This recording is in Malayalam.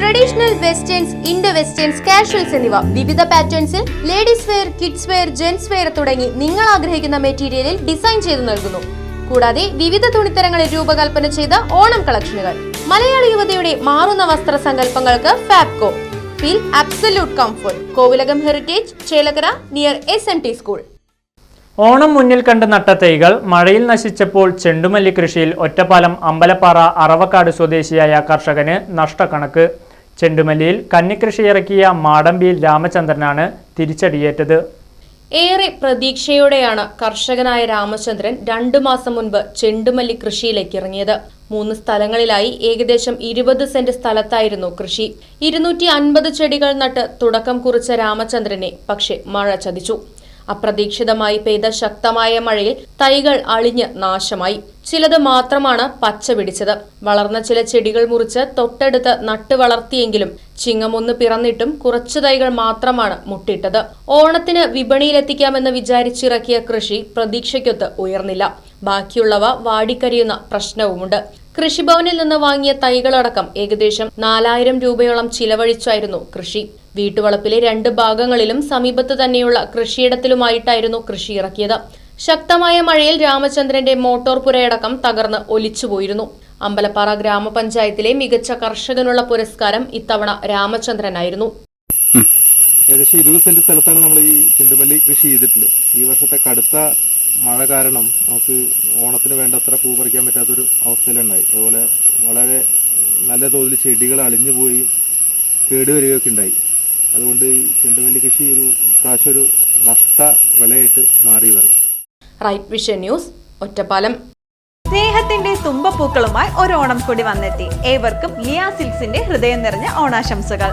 Traditional westerns Indo westerns casuals എന്നിവ. വിവിധ പാറ്റേൺസിൽ ladies wear kids wear gents wear തുടങ്ങി നിങ്ങൾ ആഗ്രഹിക്കുന്ന മെറ്റീരിയലിൽ ഡിസൈൻ ചെയ്തു നൽകുന്നു. കൂടാതെ വിവിധ തുണിത്തരങ്ങളിൽ രൂപകൽപ്പന ചെയ്ത ഓണം കളക്ഷനുകൾ. മലയാളി യുവതയുടെ മാറുന്ന വസ്ത്ര സങ്കല്പങ്ങൾക്ക് Fabco feel absolute comfort Kovilakam heritage Chelakkara near S N T school Onam മുന്നിൽ കണ്ട് നട്ട തൈകൾ മഴയിൽ നശിച്ചപ്പോൾ ചെണ്ടുമല്ലി കൃഷിയിൽ ഒറ്റപ്പാലം അമ്പലപ്പാറ അറവക്കാട് സ്വദേശിയായ കർഷകന് നഷ്ടക്കണക്ക്. ചെണ്ടുമല്ലിയിൽ കന്നിക്കൃഷി ഇറക്കിയ മാടമ്പി രാമചന്ദ്രനാണ് തിരിച്ചടിയേറ്റത്. ഏറെ പ്രതീക്ഷയോടെയാണ് കർഷകനായ രാമചന്ദ്രൻ രണ്ടു മാസം മുൻപ് ചെണ്ടുമല്ലി കൃഷിയിലേക്ക് ഇറങ്ങിയത്. മൂന്ന് സ്ഥലങ്ങളിലായി ഏകദേശം ഇരുപത് സെന്റ് സ്ഥലത്തായിരുന്നു കൃഷി. ഇരുന്നൂറ്റി അൻപത് ചെടികൾ നട്ട് തുടക്കം കുറിച്ച രാമചന്ദ്രനെ പക്ഷേ മഴ ചതിച്ചു. അപ്രതീക്ഷിതമായി പെയ്ത ശക്തമായ മഴയിൽ തൈകൾ അളിഞ്ഞ് നാശമായി. ചിലത് മാത്രമാണ് പച്ച പിടിച്ചത്. വളർന്ന ചില ചെടികൾ മുറിച്ച് തൊട്ടടുത്ത് നട്ടു വളർത്തിയെങ്കിലും ചിങ്ങമൊന്ന് പിറന്നിട്ടും കുറച്ചു തൈകൾ മാത്രമാണ് മുട്ടിട്ടത്. ഓണത്തിന് വിപണിയിലെത്തിക്കാമെന്ന് വിചാരിച്ചിറക്കിയ കൃഷി പ്രതീക്ഷയ്ക്കൊത്ത് ഉയർന്നില്ല. ബാക്കിയുള്ളവ വാടിക്കരിയുന്ന പ്രശ്നവുമുണ്ട്. കൃഷിഭവനിൽ നിന്ന് വാങ്ങിയ തൈകളടക്കം ഏകദേശം നാലായിരം രൂപയോളം ചിലവഴിച്ചായിരുന്നു കൃഷി. വീട്ടുവളപ്പിലെ രണ്ട് ഭാഗങ്ങളിലും സമീപത്ത് തന്നെയുള്ള കൃഷിയിടത്തിലുമായിട്ടായിരുന്നു കൃഷി ഇറക്കിയത്. ശക്തമായ മഴയിൽ രാമചന്ദ്രന്റെ മോട്ടോർ പുരയടക്കം തകർന്ന് ഒലിച്ചുപോയിരുന്നു. അമ്പലപ്പാറ ഗ്രാമപഞ്ചായത്തിലെ മികച്ച കർഷകനുള്ള പുരസ്കാരം ഇത്തവണ രാമചന്ദ്രനായിരുന്നു. ഏകദേശം ഇരുപത് സെന്റ് സ്ഥലത്താണ് നമ്മൾ ഈ ചെണ്ടുമല്ലി കൃഷി ചെയ്തിട്ടുള്ളത്. ഈ വർഷത്തെ കടുത്ത മഴ കാരണം നമുക്ക് ഓണത്തിന് വേണ്ടത്ര പൂ പറിക്കാൻ പറ്റാത്തൊരു അവസ്ഥയിലുണ്ടായി. അതുപോലെ വളരെ നല്ല തോതിൽ ചെടികൾ അളിഞ്ഞു പോയി കേടുവരികയൊക്കെ ഉണ്ടായി. അതുകൊണ്ട് ഈ ചെണ്ടുമല്ലി കൃഷി ഒരു പ്രാവശ്യം ഒരു നഷ്ട വിളയായിട്ട് മാറി വരും. Right vision news Ottapalam. സ്നേഹത്തിന്റെ തുമ്പപ്പൂക്കളുമായി ഒരു ഓണം കൂടി വന്നെത്തി. ഏവർക്കും ലിയാ സിൽസിന്റെ ഹൃദയം നിറഞ്ഞ ഓണാശംസകൾ.